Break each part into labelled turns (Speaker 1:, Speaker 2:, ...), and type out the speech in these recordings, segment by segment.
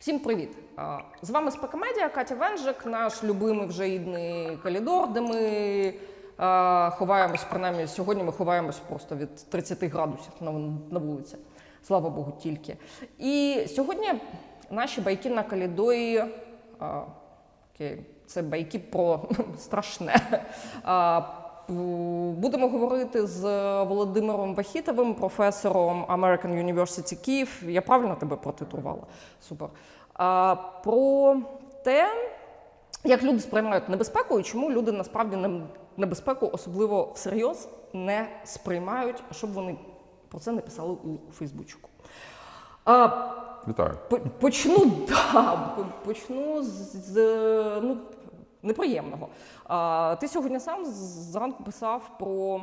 Speaker 1: Всім привіт! З вами Спекамедіа, Катя Венжик, наш любимий вже ідний калідор, де ми ховаємось, принаймні сьогодні ми ховаємось просто від 30 градусів на, вулиці. Слава Богу, тільки. І сьогодні наші байки на калідої. Окей, це байки про страшне. Будемо говорити з Володимиром Вахітовим, професором American University Київ. Я правильно тебе протитрувала? Супер. Про те, як люди сприймають небезпеку і чому люди насправді небезпеку, особливо всерйоз, не сприймають, щоб вони про це не писали у Фейсбучку.
Speaker 2: Вітаю.
Speaker 1: По- Почну, да, почну з, з ну, неприємного. Ти сьогодні сам зранку писав про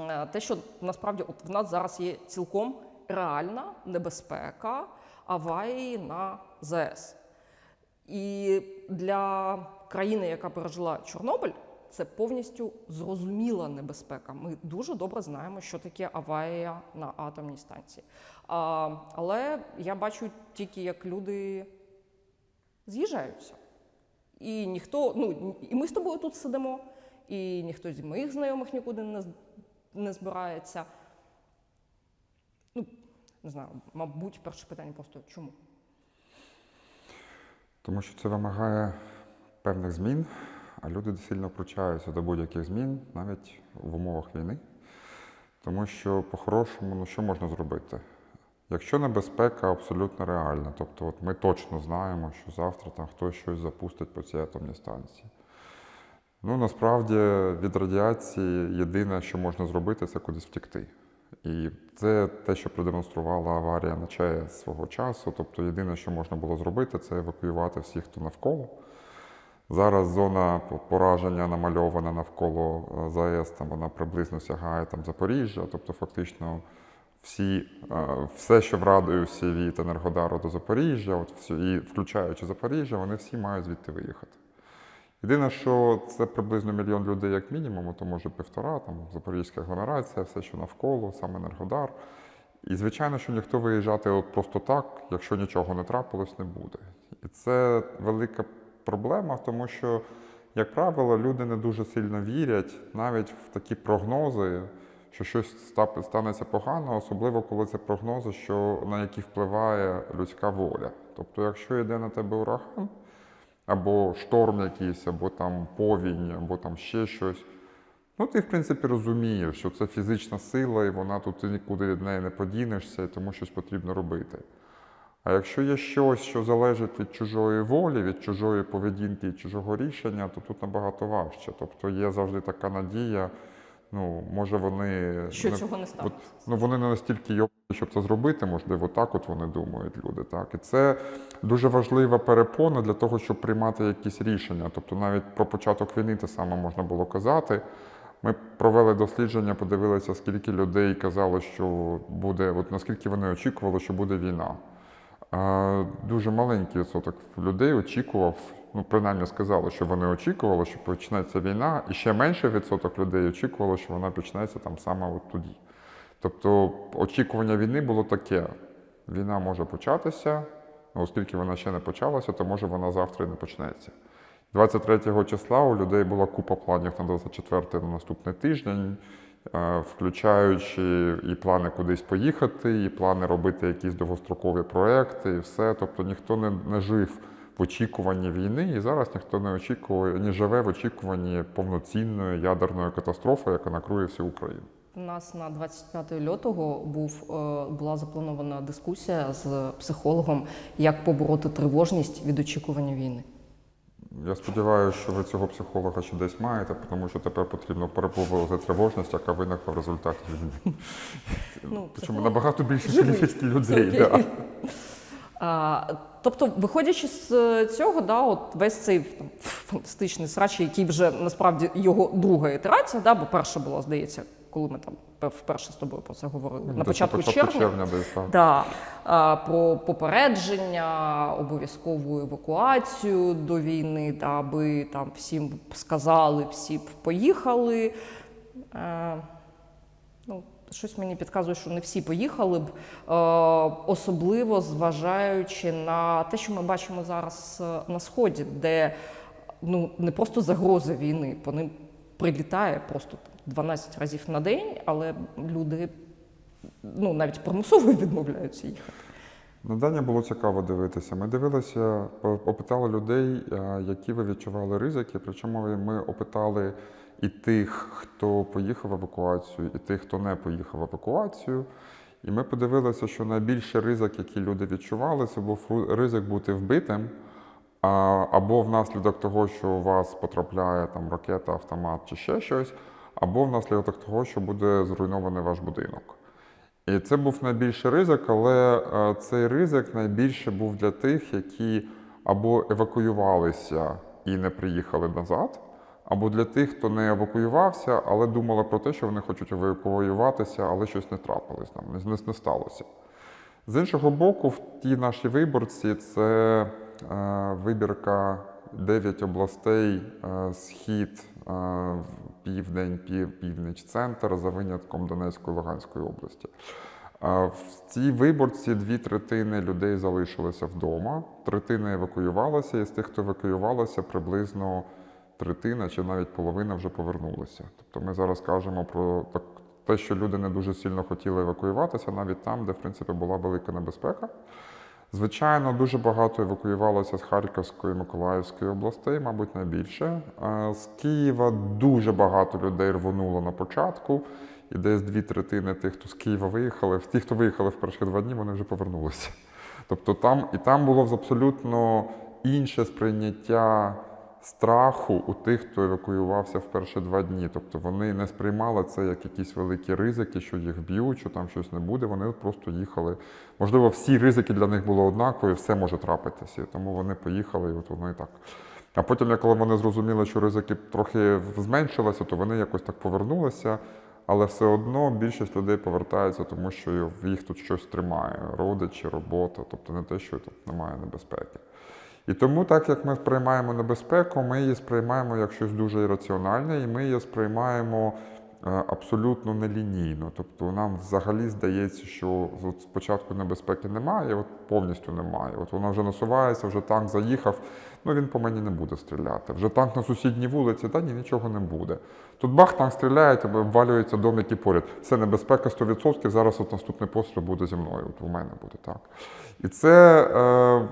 Speaker 1: е, те, що насправді от в нас зараз є цілком реальна небезпека аварії на ЗАЕС. І для країни, яка пережила Чорнобиль, це повністю зрозуміла небезпека. Ми дуже добре знаємо, що таке аварія на атомній станції. А, але я бачу тільки, як люди з'їжджаються. І ніхто, ну і ми з тобою тут сидимо, і ніхто з моїх знайомих нікуди не, не збирається. Ну, не знаю, мабуть, перше питання просто чому?
Speaker 2: Тому що це вимагає певних змін, а люди сильно вручаються до будь-яких змін, навіть в умовах війни. Тому що по-хорошому, ну що можна зробити? Якщо небезпека абсолютно реальна, тобто от ми точно знаємо, що завтра там хтось щось запустить по цій атомній станції. Ну насправді від радіації єдине, що можна зробити, це кудись втекти. І це те, що продемонструвала аварія на ЧАЕС свого часу. Тобто, єдине, що можна було зробити, це евакуювати всіх, хто навколо. Зараз зона пораження намальована навколо е, ЗАЕС, там вона приблизно сягає там, Запоріжжя, тобто фактично всі, е, все, що в радіусі від Енергодару до Запоріжжя, от всі, і включаючи Запоріжжя, вони всі мають звідти виїхати. Єдине, що це приблизно мільйон людей як мінімум, то може півтора, там запорізька агломерація, все, що навколо, сам Енергодар. І звичайно, що ніхто виїжджати от просто так, якщо нічого не трапилось, не буде. І це велика проблема, тому що, як правило, люди не дуже сильно вірять навіть в такі прогнози, що щось станеться погано, особливо коли це прогнози, що, на які впливає людська воля. Тобто, якщо йде на тебе ураган, або шторм якийсь, або там повінь, або там ще щось. Ну, ти, в принципі, розумієш, що це фізична сила, і вона тут ти нікуди від неї не подінешся, і тому щось потрібно робити. А якщо є щось, що залежить від чужої волі, від чужої поведінки і чужого рішення, то тут набагато важче. Тобто є завжди така надія, ну, може вони.
Speaker 1: Що
Speaker 2: не-
Speaker 1: цього не?
Speaker 2: От, ну вони не настільки йобані, щоб це зробити, можливо, так от вони думають, люди. Так. І це дуже важлива перепона для того, щоб приймати якісь рішення. Тобто навіть про початок війни те саме можна було казати. Ми провели дослідження, подивилися, скільки людей казало, що буде, от наскільки вони очікували, що буде війна. Е, Дуже маленький відсоток людей очікував, ну принаймні сказали, що вони очікували, що почнеться війна, і ще менше відсоток людей очікувало, що вона почнеться там саме от тоді. Тобто очікування війни було таке: війна може початися, ну, оскільки вона ще не почалася, то може вона завтра і не почнеться. 23 числа у людей була купа планів на 24 на наступний тиждень, е, включаючи і плани кудись поїхати, і плани робити якісь довгострокові проекти, і все. Тобто ніхто не, не жив в очікуванні війни, і зараз ніхто не очікує, не живе в очікуванні повноцінної ядерної катастрофи, яка накрує всю Україну.
Speaker 1: У нас на 25 лютого був, е, була запланована дискусія з психологом, як побороти тривожність від очікування війни.
Speaker 2: Я сподіваюся, що ви цього психолога ще десь маєте, тому що тепер потрібно перебувати тривожність, яка виникла в результаті війни.
Speaker 1: Ну,
Speaker 2: Причому набагато більше кількість людей. Да.
Speaker 1: А, тобто, виходячи з е, цього, да, от весь цей там, фантастичний срач, який вже насправді його друга ітерація, да, бо перша була, здається, коли ми там вперше з тобою про це говорили. на
Speaker 2: Десь
Speaker 1: початку червня.
Speaker 2: червня.
Speaker 1: Да, а, про попередження, обов'язкову евакуацію до війни, та, аби там всім сказали, всі б поїхали. Щось мені підказує, що не всі поїхали б, е, особливо зважаючи на те, що ми бачимо зараз е, на сході, де ну не просто загроза війни, по ним прилітає просто 12 разів на день, але люди ну навіть примусово відмовляються їхати.
Speaker 2: На Дані було цікаво дивитися. Ми дивилися, опитали людей, е, які ви відчували ризики. Причому ми опитали і тих, хто поїхав в евакуацію, і тих, хто не поїхав в евакуацію. І ми подивилися, що найбільший ризик, який люди відчували, це був ризик бути вбитим. Або внаслідок того, що у вас потрапляє там ракета, автомат чи ще щось, або внаслідок того, що буде зруйнований ваш будинок. І це був найбільший ризик, але е, цей ризик найбільше був для тих, які або евакуювалися і не приїхали назад, або для тих, хто не евакуювався, але думали про те, що вони хочуть евакуюватися, але щось не трапилось, там, не, сталося. З іншого боку, в тій нашій виборці це е, вибірка 9 областей, е, схід, південь, пів, північ, центр за винятком Донецької Луганської області. В цій виборці дві третини людей залишилися вдома, третина евакуювалася, і з тих, хто евакуювалася, приблизно третина чи навіть половина вже повернулися. Тобто ми зараз кажемо про так, те, що люди не дуже сильно хотіли евакуюватися, навіть там, де в принципі була велика небезпека. Звичайно, дуже багато евакуювалося з Харківської, Миколаївської областей, мабуть, найбільше. З Києва дуже багато людей рвонуло на початку, і десь дві третини тих, хто з Києва виїхали, ті, хто виїхали в перші два дні, вони вже повернулися. Тобто там і там було абсолютно інше сприйняття страху у тих, хто евакуювався в перші два дні. Тобто вони не сприймали це як якісь великі ризики, що їх б'ють, що там щось не буде. Вони просто їхали. Можливо, всі ризики для них були однакові, все може трапитися. Тому вони поїхали, і от воно і так. А потім, коли вони зрозуміли, що ризики трохи зменшилися, то вони якось так повернулися. Але все одно більшість людей повертається, тому що їх тут щось тримає: родичі, робота, тобто не те, що тут немає небезпеки. І тому, так як ми сприймаємо небезпеку, ми її сприймаємо як щось дуже ірраціональне, і ми її сприймаємо е, абсолютно нелінійно. Тобто нам взагалі здається, що спочатку небезпеки немає, от повністю немає. От вона вже насувається, вже танк заїхав, ну він по мені не буде стріляти. Вже танк на сусідній вулиці, та ні, нічого не буде. Тут бах, танк стріляє, тебе обвалюється дом, який поряд. Це небезпека 100%, зараз от наступний постріл буде зі мною, от у мене буде так. І це е,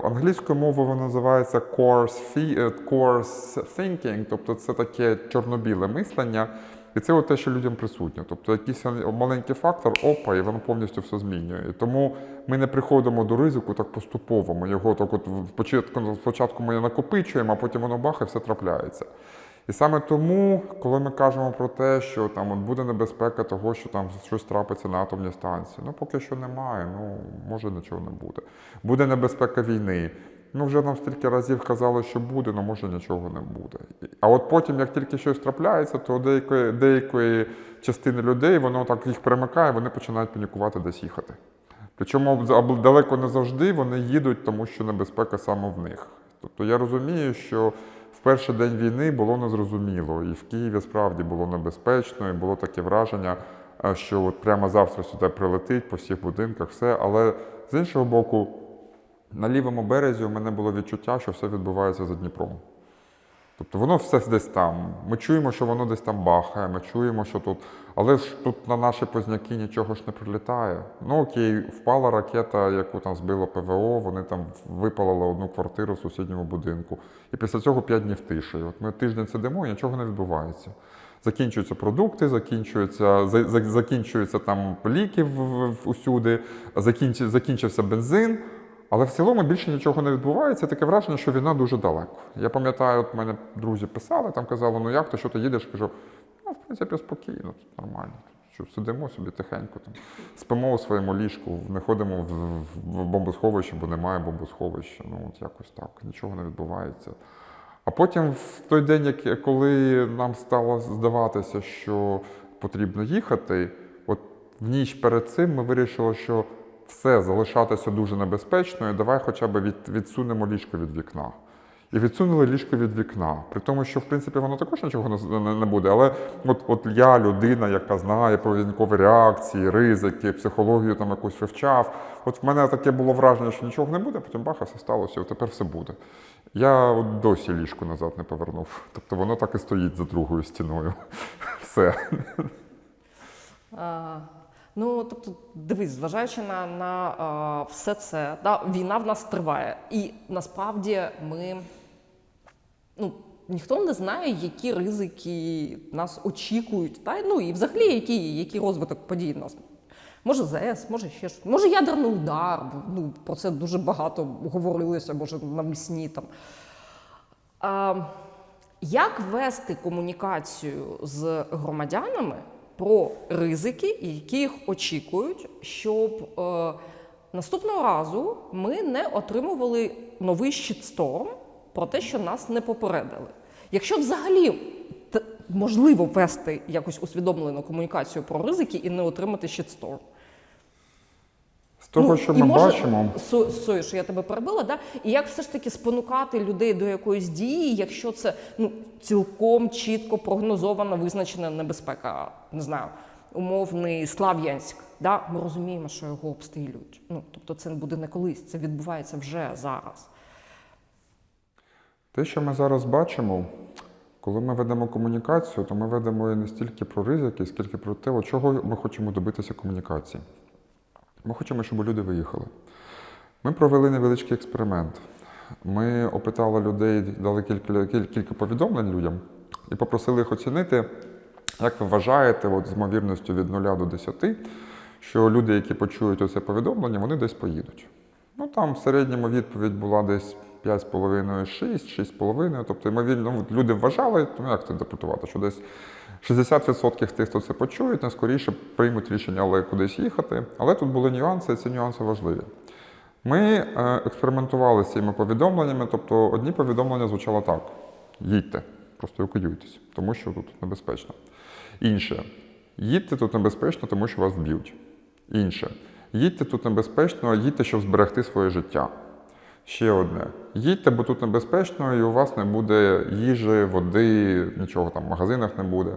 Speaker 2: англійською мовою воно називається coarse, е, coarse thinking, тобто це таке чорно-біле мислення. І це от те, що людям присутнє. Тобто якийсь маленький фактор, опа, і воно повністю все змінює. І тому ми не приходимо до ризику так поступово. Ми його так от в початку, спочатку ми накопичуємо, а потім воно бах і все трапляється. І саме тому, коли ми кажемо про те, що там от буде небезпека того, що там щось трапиться на атомній станції, ну поки що немає, ну може нічого не буде. Буде небезпека війни. Ну вже нам стільки разів казали, що буде, але може нічого не буде. А от потім, як тільки щось трапляється, то деякої, деякої частини людей воно так їх перемикає, вони починають панікувати десь їхати. Причому далеко не завжди вони їдуть, тому що небезпека саме в них. Тобто я розумію, що перший день війни було незрозуміло, і в Києві справді було небезпечно, і було таке враження, е, що от прямо завтра сюди прилетить по всіх будинках, все. Але з іншого боку, на лівому березі у мене було відчуття, що все відбувається за Дніпром. Тобто воно все десь там. Ми чуємо, що воно десь там бахає, ми чуємо, що тут. Але ж тут на наші позняки нічого ж не прилітає. Ну окей, впала ракета, яку там збило ПВО, вони там випалили одну квартиру в сусідньому будинку. І після цього п'ять днів тиші. От ми тиждень сидимо і нічого не відбувається. Закінчуються продукти, закінчуються, за- за- закінчуються там ліки в- в- усюди, закінчив, закінчився бензин. Але в цілому більше нічого не відбувається. Таке враження, що війна дуже далеко. Я пам'ятаю, от мене друзі писали, там казали, ну як ти, що ти їдеш? Кажу, ну, в принципі, спокійно, тут нормально. Що сидимо собі тихенько, там, спимо у своєму ліжку, не ходимо в, в бомбосховище, бо немає бомбосховища. Ну, от якось так, нічого не відбувається. А потім, в той день, як- коли нам стало здаватися, що потрібно їхати, от в ніч перед цим ми вирішили, що все залишатися дуже небезпечно, і давай хоча б від, відсунемо ліжко від вікна. і відсунули ліжко від вікна. При тому, що в принципі воно також нічого не, буде. Але от, от я, людина, яка знає поведінкові реакції, ризики, психологію там якусь вивчав. От в мене таке було враження, що нічого не буде, потім баха, все сталося, і тепер все буде. Я от досі ліжко назад не повернув. Тобто воно так і стоїть за другою стіною. Все.
Speaker 1: Ну, тобто, дивись, зважаючи на, на а, все це, да, війна в нас триває. І насправді ми. Ну, ніхто не знає, які ризики нас очікують. Та? Ну і взагалі, який, який розвиток подій нас. Може ЗС, може ще щось. Може ядерний удар. Ну, про це дуже багато говорилося, може, навесні там. А, як вести комунікацію з громадянами про ризики, які їх очікують, щоб е, наступного разу ми не отримували новий щитсторм про те, що нас не попередили? Якщо взагалі можливо вести якось усвідомлену комунікацію про ризики і не отримати щитсторм?
Speaker 2: Того,
Speaker 1: Ну,
Speaker 2: що ми
Speaker 1: може-
Speaker 2: бачимо.
Speaker 1: Со- Сою, що я тебе перебила, да? і як все ж таки спонукати людей до якоїсь дії, якщо це ну, цілком чітко прогнозована, визначена небезпека, не знаю, умовний Слав'янськ. Да? Ми розуміємо, що його обстрілюють. Ну, тобто це буде не колись, це відбувається вже зараз.
Speaker 2: Те, що ми зараз бачимо, коли ми ведемо комунікацію, то ми ведемо її не стільки про ризики, скільки про те, чого ми хочемо добитися комунікації. Ми хочемо, щоб люди виїхали. Ми провели невеличкий експеримент. Ми опитали людей, дали кілька, кіль- кілька повідомлень людям і попросили їх оцінити, як ви вважаєте, от, з ймовірністю від 0 до 10, що люди, які почують оце повідомлення, вони десь поїдуть. Ну там в середньому відповідь була десь 5,5, 6, 6,5. Тобто, ймовірно, люди вважали, ну як це інтерпретувати, що десь 60% тих, хто це почують, найскоріше приймуть рішення, але кудись їхати. Але тут були нюанси, і ці нюанси важливі. Ми е, експериментували з цими повідомленнями, тобто одні повідомлення звучало так: їдьте, просто евакуюйтесь, тому що тут небезпечно. Інше, їдьте тут небезпечно, тому що вас вб'ють. Інше, їдьте тут небезпечно, їдьте, щоб зберегти своє життя. Ще одне. Їдьте, бо тут небезпечно, і у вас не буде їжі, води, нічого там в магазинах не буде.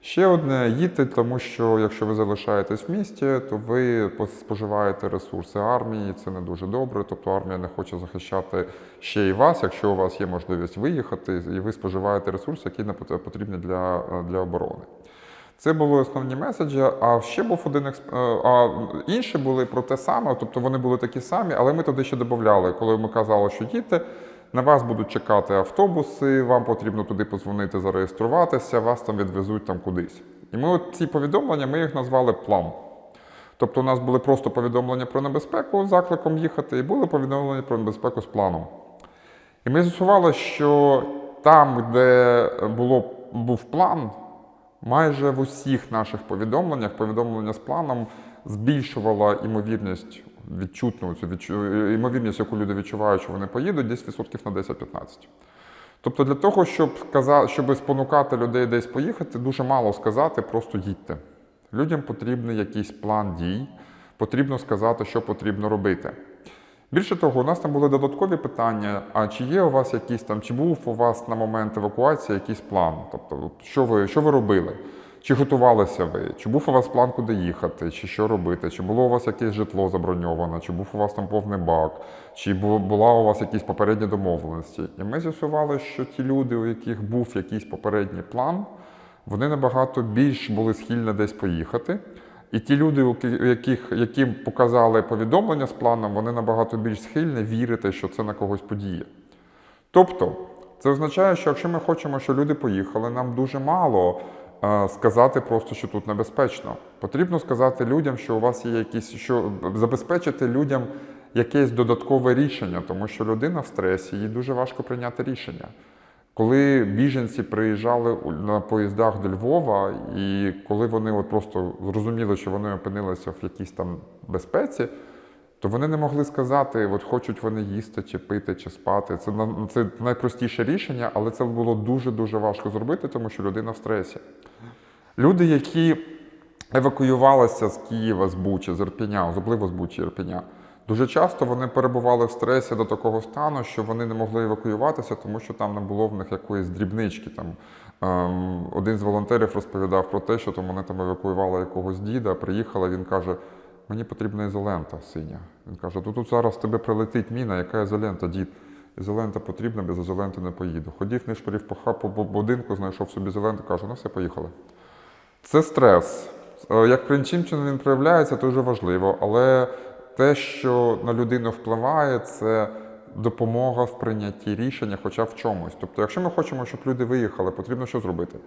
Speaker 2: Ще одне, їдьте, тому що якщо ви залишаєтесь в місті, то ви споживаєте ресурси армії, це не дуже добре. Тобто армія не хоче захищати ще й вас, якщо у вас є можливість виїхати, і ви споживаєте ресурси, які потрібні для, для оборони. Це були основні меседжі. А ще був один експ... е, а інші були про те саме, тобто вони були такі самі, але ми туди ще додавали, коли ми казали, що діти. На вас будуть чекати автобуси, вам потрібно туди позвонити, зареєструватися, вас там відвезуть там кудись. І ми от ці повідомлення ми їх назвали план. Тобто у нас були просто повідомлення про небезпеку з закликом їхати, і були повідомлення про небезпеку з планом. І ми з'ясували, що там, де було, був план, майже в усіх наших повідомленнях повідомлення з планом збільшувала імовірність відчутну цю відчу- імовірність, яку люди відчувають, що вони поїдуть, десь відсотків на 10-15. Тобто для того, щоб каза- щоб спонукати людей десь поїхати, дуже мало сказати, просто їдьте. Людям потрібен якийсь план дій, потрібно сказати, що потрібно робити. Більше того, у нас там були додаткові питання: а чи є у вас якийсь там, чи був у вас на момент евакуації якийсь план? Тобто, що ви, що ви робили? Чи готувалися ви? Чи був у вас план, куди їхати, чи що робити? Чи було у вас якесь житло заброньоване, чи був у вас там повний бак, чи була у вас якісь попередні домовленості? І ми з'ясували, що ті люди, у яких був якийсь попередній план, вони набагато більш були схильні десь поїхати. І ті люди, яких, яким показали повідомлення з планом, вони набагато більш схильні вірити, що це на когось подіє. Тобто, це означає, що якщо ми хочемо, щоб люди поїхали, нам дуже мало е, сказати просто, що тут небезпечно. Потрібно сказати людям, що у вас є якісь, що забезпечити людям якесь додаткове рішення, тому що людина в стресі, їй дуже важко прийняти рішення. Коли біженці приїжджали на поїздах до Львова, і коли вони от просто зрозуміли, що вони опинилися в якійсь там безпеці, то вони не могли сказати, от хочуть вони їсти, чи пити, чи спати. Це, це найпростіше рішення, але це було дуже-дуже важко зробити, тому що людина в стресі. Люди, які евакуювалися з Києва, з Бучі, з Ірпеня, особливо з Бучі Ірпеня, Дуже часто вони перебували в стресі до такого стану, що вони не могли евакуюватися, тому що там не було в них якоїсь дрібнички. Там ем, один з волонтерів розповідав про те, що там вони там евакуювали якогось діда, приїхала, він каже: мені потрібна ізолента синя. Він каже: тут, тут зараз тебе прилетить міна, яка ізолента, дід. Ізолента потрібна, без ізоленти не поїду. Ходів нишпорів по ха- по будинку, знайшов собі ізоленту, каже, ну все, поїхали. Це стрес. Е, Як чином він проявляється, дуже важливо. Але те, що на людину впливає, це допомога в прийнятті рішення, хоча в чомусь. Тобто, якщо ми хочемо, щоб люди виїхали, потрібно що зробити?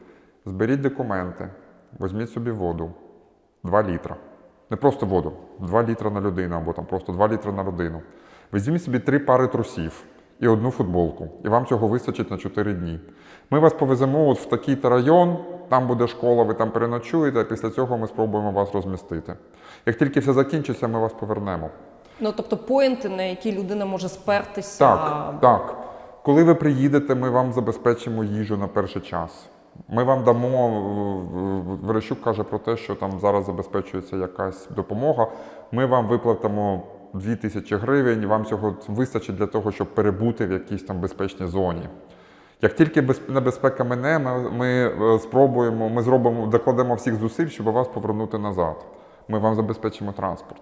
Speaker 2: Зберіть документи, візьміть собі воду 2 літра. Не просто воду, 2 літра на людину або там просто 2 літра на родину. Візьміть собі три пари трусів і одну футболку, і вам цього вистачить на 4 дні. Ми вас повеземо от в такий-то район, там буде школа, ви там переночуєте, а після цього ми спробуємо вас розмістити. Як тільки все закінчиться, ми вас повернемо.
Speaker 1: Ну тобто поінти, на які людина може спертися.
Speaker 2: Так, так. Коли ви приїдете, ми вам забезпечимо їжу на перший час. Ми вам дамо, Верещук каже про те, що там зараз забезпечується якась допомога. Ми вам виплатимо 2 тисячі гривень, вам цього вистачить для того, щоб перебути в якійсь там безпечній зоні. Як тільки без- небезпека мине, ми, ми е, спробуємо, ми зробимо, докладемо всіх зусиль, щоб вас повернути назад. Ми вам забезпечимо транспорт.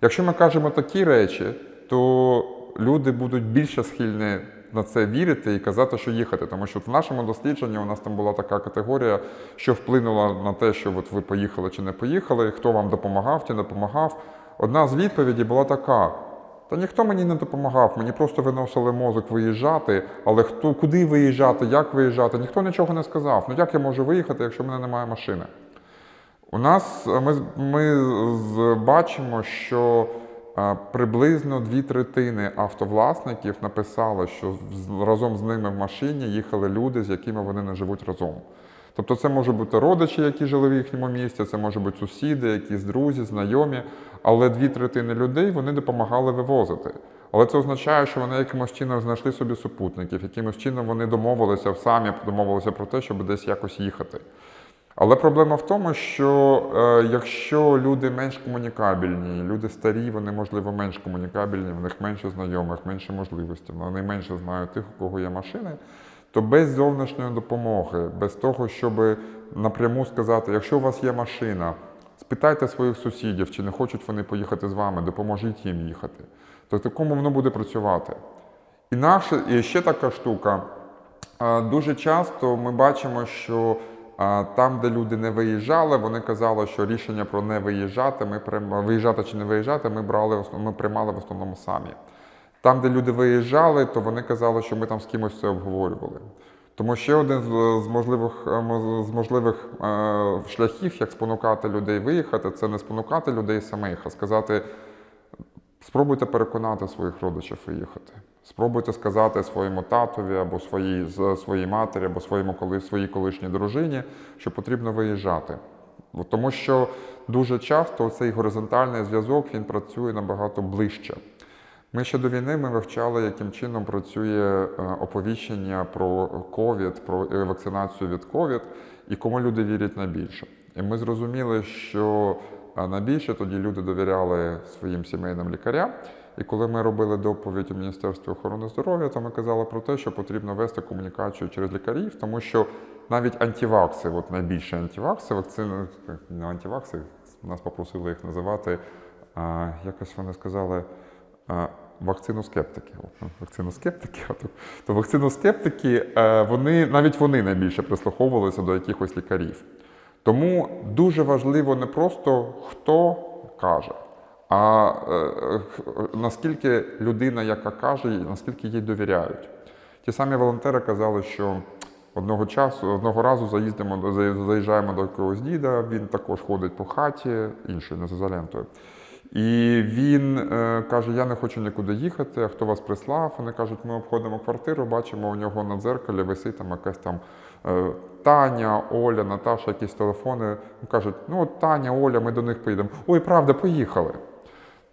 Speaker 2: Якщо ми кажемо такі речі, то люди будуть більше схильні на це вірити і казати, що їхати. Тому що в нашому дослідженні у нас там була така категорія, що вплинула на те, що от ви поїхали чи не поїхали, хто вам допомагав чи не допомагав. Одна з відповідей була така: та ніхто мені не допомагав, мені просто виносили мозок виїжджати, але хто куди виїжджати, як виїжджати, ніхто нічого не сказав. Ну як я можу виїхати, якщо в мене немає машини? У нас е, ми, ми бачимо, що е, приблизно дві третини автовласників написали, що разом з ними в машині їхали люди, з якими вони не живуть разом. Тобто це можуть бути родичі, які жили в їхньому місті, це можуть бути сусіди, якісь друзі, знайомі, але дві третини людей вони допомагали вивозити. Але це означає, що вони якимось чином знайшли собі супутників, якимось чином вони домовилися самі домовилися про те, щоб десь якось їхати. Але проблема в тому, що е, якщо люди менш комунікабельні, люди старі, вони можливо менш комунікабельні, в них менше знайомих, менше можливостей, вони менше знають тих, у кого є машини, то без зовнішньої допомоги, без того, щоб напряму сказати, якщо у вас є машина, спитайте своїх сусідів, чи не хочуть вони поїхати з вами, допоможіть їм їхати. То такому воно буде працювати. І, наше, і ще така штука. Дуже часто ми бачимо, що там, де люди не виїжджали, вони казали, що рішення про не виїжджати, ми виїжджати чи не виїжджати, ми брали ми приймали в основному самі. Там, де люди виїжджали, то вони казали, що ми там з кимось це обговорювали. Тому ще один з, можливих, е, з можливих е, шляхів, як спонукати людей виїхати, це не спонукати людей самих, а сказати, Спробуйте переконати своїх родичів виїхати. Спробуйте сказати своєму татові або своїй, своїй матері, або своєму своїй колишній дружині, що потрібно виїжджати. Тому що дуже часто цей горизонтальний зв'язок він працює набагато ближче. Ми ще до війни ми вивчали, яким чином працює е, оповіщення про ковід, про е, вакцинацію від ковід і кому люди вірять найбільше. І ми зрозуміли, що е, найбільше тоді люди довіряли своїм сімейним лікарям. І коли ми робили доповідь у Міністерстві охорони здоров'я, то ми казали про те, що потрібно вести комунікацію через лікарів, тому що навіть антивакси, от найбільше антивакси, вакцини, не антивакси, нас попросили їх називати, якось вони сказали. А, Вакциноскептики. О, Вакциноскептики, а то, то вакциноскептики, е, вони навіть вони найбільше прислуховувалися до якихось лікарів. Тому дуже важливо не просто хто каже, а е, наскільки людина, яка каже, наскільки їй довіряють. Ті самі волонтери казали, що одного часу, одного разу заїздимо, заїжджаємо до якогось діда, він також ходить по хаті, інший не з ізолентою. І він е, каже: Я не хочу нікуди їхати. А хто вас прислав? Вони кажуть, ми обходимо квартиру, бачимо у нього на дзеркалі висить там якась там е, Таня, Оля, Наташа, якісь телефони. Кажуть, ну от Таня, Оля, ми до них поїдемо. Ой, правда, поїхали.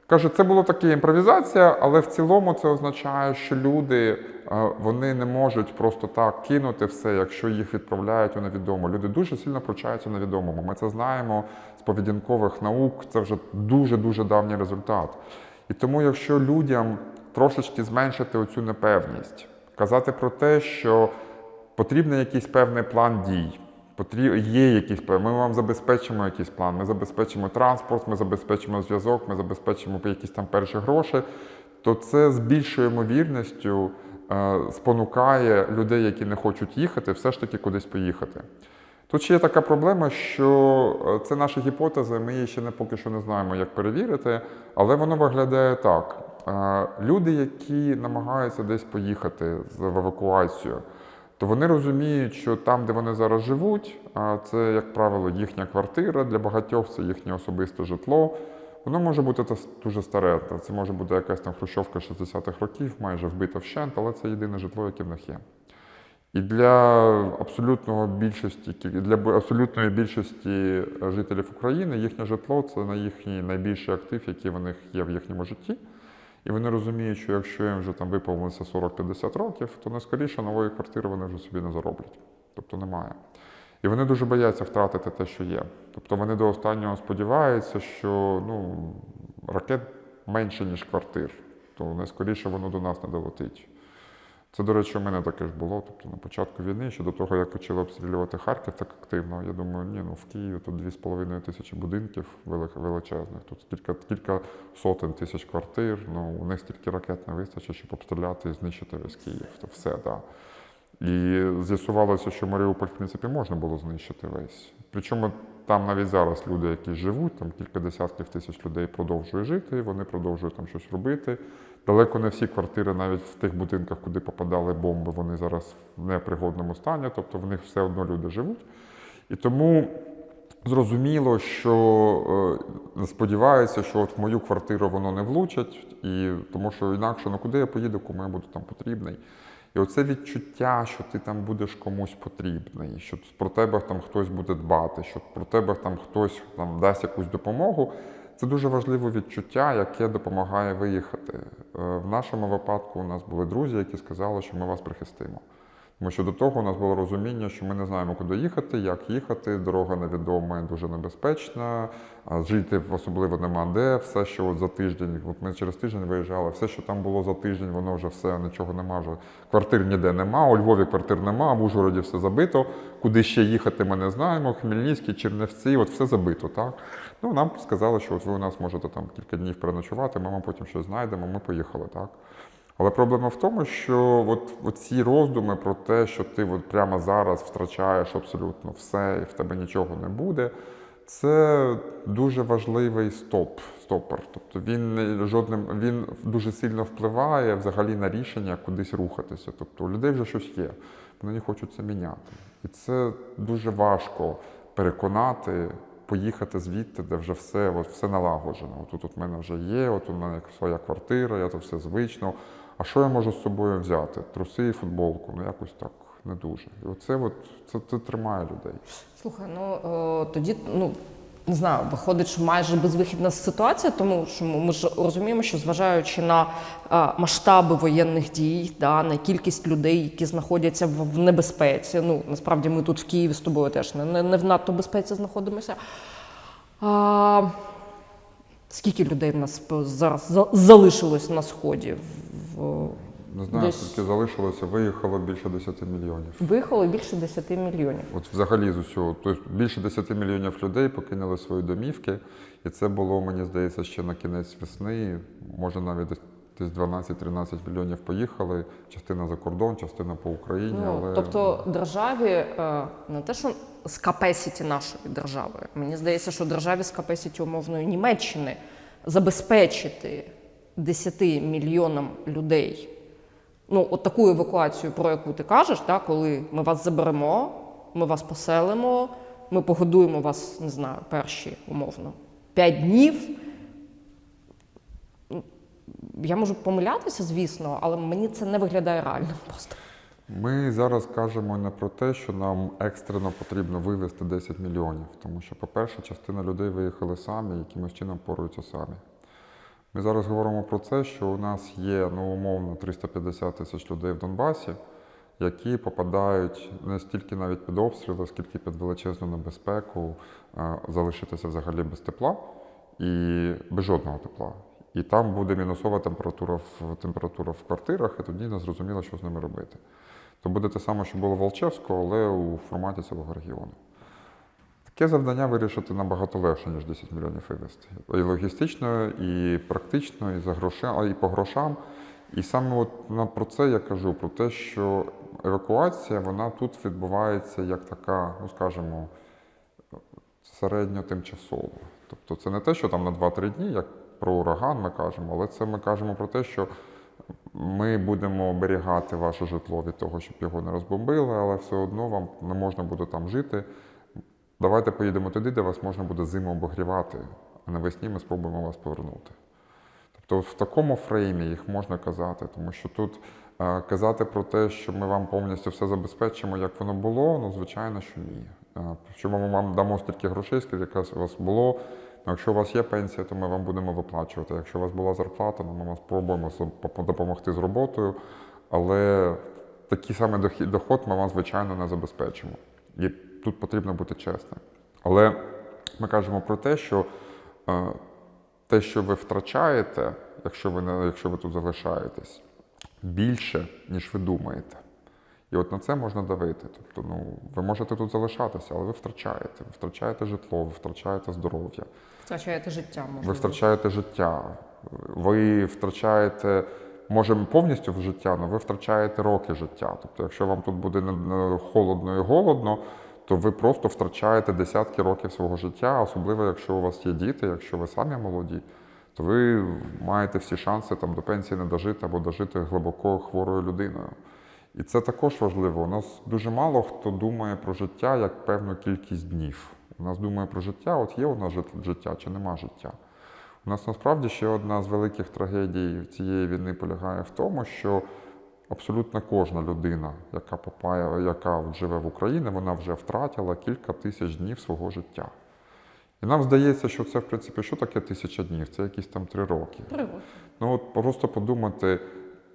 Speaker 2: Каже, це була така імпровізація, але в цілому це означає, що люди е, вони не можуть просто так кинути все, якщо їх відправляють у невідомо. Люди дуже сильно пручаються невідомому. Ми це знаємо з поведінкових наук. Це вже дуже дуже давній результат. І тому, якщо людям трошечки зменшити оцю непевність, казати про те, що потрібен якийсь певний план дій, є якийсь план, ми вам забезпечимо якийсь план, ми забезпечимо транспорт, ми забезпечимо зв'язок, ми забезпечимо якісь там перші гроші, то це з більшою ймовірністю е, спонукає людей, які не хочуть їхати, все ж таки кудись поїхати. Тут ще є така проблема, що е, це наша гіпотеза, ми її ще не поки що не знаємо, як перевірити, але воно виглядає так. Е, Люди, які намагаються десь поїхати в евакуацію, то вони розуміють, що там, де вони зараз живуть, це, як правило, їхня квартира, для багатьох це їхнє особисте житло. Воно може бути дуже старе. та Це може бути якась там хрущовка 60-х років, майже вбита вщент, але це єдине житло, яке в них є. І для абсолютного більшості для абсолютної більшості е, жителів України їхнє житло це на їхній найбільший актив, який в них є в їхньому житті. І вони розуміють, що якщо їм вже там виповнилося 40-50 років, то найскоріше нової квартири вони вже собі не зароблять. Тобто немає. І вони дуже бояться втратити те, що є. Тобто вони до останнього сподіваються, що ну, ракет менше, ніж квартир, то найскоріше воно до нас не долетить. Це, до речі, у мене таке ж було. Тобто на початку війни, ще до того, як почали обстрілювати Харків так активно, я думаю, ні, ну в Києві тут 2,5 тисячі будинків величезних, тут кілька, кілька сотень тисяч квартир, ну у них стільки ракет не вистачить, щоб обстріляти і знищити весь Київ. То все, так. Да. І з'ясувалося, що Маріуполь, в принципі, можна було знищити весь. Причому там навіть зараз люди, які живуть, там кілька десятків тисяч людей продовжують жити, вони продовжують там щось робити. Далеко не всі квартири, навіть в тих будинках, куди попадали бомби, вони зараз в непригодному стані, тобто в них все одно люди живуть. І тому зрозуміло, що е, сподіваюся, що от в мою квартиру воно не влучать, і тому що інакше, ну куди я поїду, кому я буду там потрібний. І оце відчуття, що ти там будеш комусь потрібний, що про тебе там хтось буде дбати, що про тебе там хтось там дасть якусь допомогу. Це дуже важливе відчуття, яке допомагає виїхати. Е, В нашому випадку у нас були друзі, які сказали, що ми вас прихистимо. Тому що до того у нас було розуміння, що ми не знаємо, куди їхати, як їхати, дорога невідома і дуже небезпечна, жити особливо нема де. Все, що от за тиждень, от ми через тиждень виїжджали, все, що там було за тиждень, воно вже все, нічого нема. Вже квартир ніде нема, у Львові квартир нема, в Ужгороді все забито. Куди ще їхати, ми не знаємо. Хмельницький, Чернівці, от все забито. Так? Ну, нам сказали, що от ви у нас можете там кілька днів переночувати, ми вам потім щось знайдемо, ми поїхали. так. Але проблема в тому, що от, от ці роздуми про те, що ти от прямо зараз втрачаєш абсолютно все і в тебе нічого не буде, це дуже важливий стоп, стопор. Тобто він жодним він дуже сильно впливає взагалі на рішення кудись рухатися. Тобто у людей вже щось є, вони не хочуть це міняти. І це дуже важко переконати. Поїхати звідти, де вже все, от все налагоджено. От тут от в мене вже є, от у мене своя квартира, я тут все звично. А що я можу з собою взяти? Труси і футболку, ну якось так не дуже. І оце от, це, це тримає людей.
Speaker 1: Слухай, ну е, тоді ну. Не знаю, виходить, що майже безвихідна ситуація, тому що ми ж розуміємо, що зважаючи на е, масштаби воєнних дій, да, на кількість людей, які знаходяться в, небезпеці. Ну насправді ми тут в Києві з тобою теж не, не, в надто безпеці знаходимося. А, скільки людей в нас зараз за- залишилось на сході?
Speaker 2: Не знаю,
Speaker 1: Десь-
Speaker 2: скільки залишилося, виїхало більше 10 мільйонів.
Speaker 1: виїхало більше 10 мільйонів.
Speaker 2: От взагалі з усього, тобто більше 10 мільйонів людей покинули свої домівки, і це було, мені здається, ще на кінець весни. Може навіть десь- десь 12-13 мільйонів поїхали. Частина за кордон, частина по Україні.
Speaker 1: Ну,
Speaker 2: але
Speaker 1: тобто державі е, не те, що з капесіті нашої держави. Мені здається, що державі з капесіті умовної Німеччини забезпечити 10 мільйонам людей. Ну, от таку евакуацію, про яку ти кажеш, да, коли ми вас заберемо, ми вас поселимо, ми погодуємо вас, не знаю, перші умовно 5 днів. Я можу помилятися, звісно, але мені це не виглядає реальним просто.
Speaker 2: Ми зараз кажемо не про те, що нам екстрено потрібно вивезти 10 мільйонів, тому що, по-перше, частина людей виїхали самі, якимось чином поруються самі. Ми зараз говоримо про це, що у нас є ну, умовно 350 тисяч людей в Донбасі, які попадають не стільки навіть під обстріли, скільки під величезну небезпеку залишитися взагалі без тепла і без жодного тепла. І там буде мінусова температура в температура в квартирах, і тоді не зрозуміло, що з ними робити. То буде те саме, що було в Волчевську, але у форматі цілого регіону. Таке завдання вирішити набагато легше, ніж 10 мільйонів вивезти. І логістично, і практично, і за грошам, і по грошам. І саме от про це я кажу: про те, що евакуація вона тут відбувається як така, ну скажімо, середньотимчасово. Тобто це не те, що там на 2-3 дні, як про ураган ми кажемо, але це ми кажемо про те, що ми будемо оберігати ваше житло від того, щоб його не розбомбили, але все одно вам не можна буде там жити. Давайте поїдемо туди, де вас можна буде зиму обогрівати, а навесні ми спробуємо вас повернути. Тобто в такому фреймі їх можна казати, тому що тут е, казати про те, що ми вам повністю все забезпечимо, як воно було, ну звичайно, що ні. Е, що ми вам дамо стільки грошей, скільки у вас було. Ну, якщо у вас є пенсія, то ми вам будемо виплачувати. Якщо у вас була зарплата, ну, ми вам спробуємо допомогти з роботою, але такий самий доход ми вам, звичайно, не забезпечимо. І тут потрібно бути чесним. Але ми кажемо про те, що е, те, що ви втрачаєте, якщо ви, не, якщо ви тут залишаєтесь, більше, ніж ви думаєте. І от на це можна давити. Тобто, ну, ви можете тут залишатися, але ви втрачаєте. Ви втрачаєте житло, ви втрачаєте здоров'я,
Speaker 1: Втрачаєте життя, можливо.
Speaker 2: ви втрачаєте життя, ви втрачаєте, може, повністю в життя, але ви втрачаєте роки життя. Тобто, якщо вам тут буде холодно і голодно, то ви просто втрачаєте десятки років свого життя, особливо якщо у вас є діти, якщо ви самі молоді, то ви маєте всі шанси там до пенсії не дожити або дожити глибоко хворою людиною. І це також важливо. У нас дуже мало хто думає про життя як певну кількість днів. У нас думає про життя, от є у нас жит- життя чи нема життя. У нас насправді ще одна з великих трагедій цієї війни полягає в тому, що абсолютно кожна людина, яка попає, яка живе в Україні, вона вже втратила кілька тисяч днів свого життя. І нам здається, що це, в принципі, що таке тисяча днів? Це якісь там три роки.
Speaker 1: Три роки.
Speaker 2: Ну от просто подумати,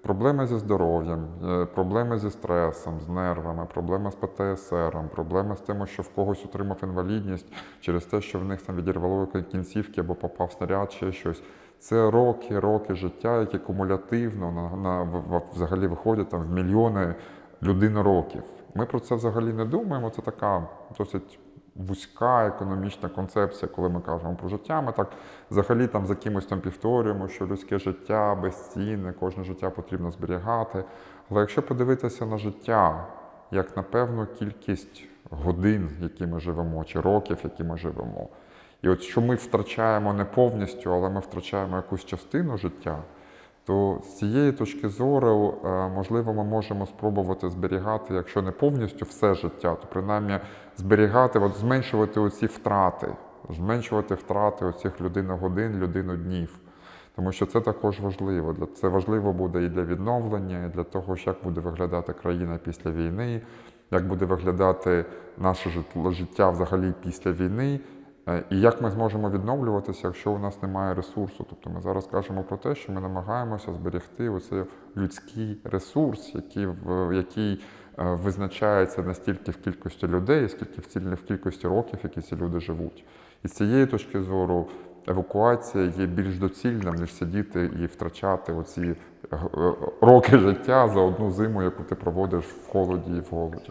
Speaker 2: проблеми зі здоров'ям, е, проблеми зі стресом, з нервами, проблеми з ПТСР, проблеми з тим, що в когось отримав інвалідність через те, що в них там відірвало кінцівки або попав снаряд, ще щось. Це роки, роки життя, які кумулятивно на, на, взагалі виходять там в мільйони людин років. Ми про це взагалі не думаємо. Це така досить вузька економічна концепція, коли ми кажемо про життя. Ми так взагалі там за кимось там повторюємо, що людське життя безцінне, кожне життя потрібно зберігати. Але якщо подивитися на життя як на певну кількість годин, які ми живемо, чи років, які ми живемо, і от що ми втрачаємо не повністю, але ми втрачаємо якусь частину життя, то з цієї точки зору, е, можливо, ми можемо спробувати зберігати, якщо не повністю все життя, то принаймні зберігати, от зменшувати оці втрати, зменшувати втрати оцих людиногодин, людиноднів. Тому що це також важливо. Це важливо буде і для відновлення, і для того, як буде виглядати країна після війни, як буде виглядати наше життя взагалі після війни. Е, І як ми зможемо відновлюватися, якщо у нас немає ресурсу? Тобто ми зараз кажемо про те, що ми намагаємося зберегти оцей людський ресурс, який, який е, визначається не стільки в кількості людей, скільки в кількості років, які ці люди живуть. І з цієї точки зору евакуація є більш доцільним, ніж сидіти і втрачати оці е, роки життя за одну зиму, яку ти проводиш в холоді і в голоді.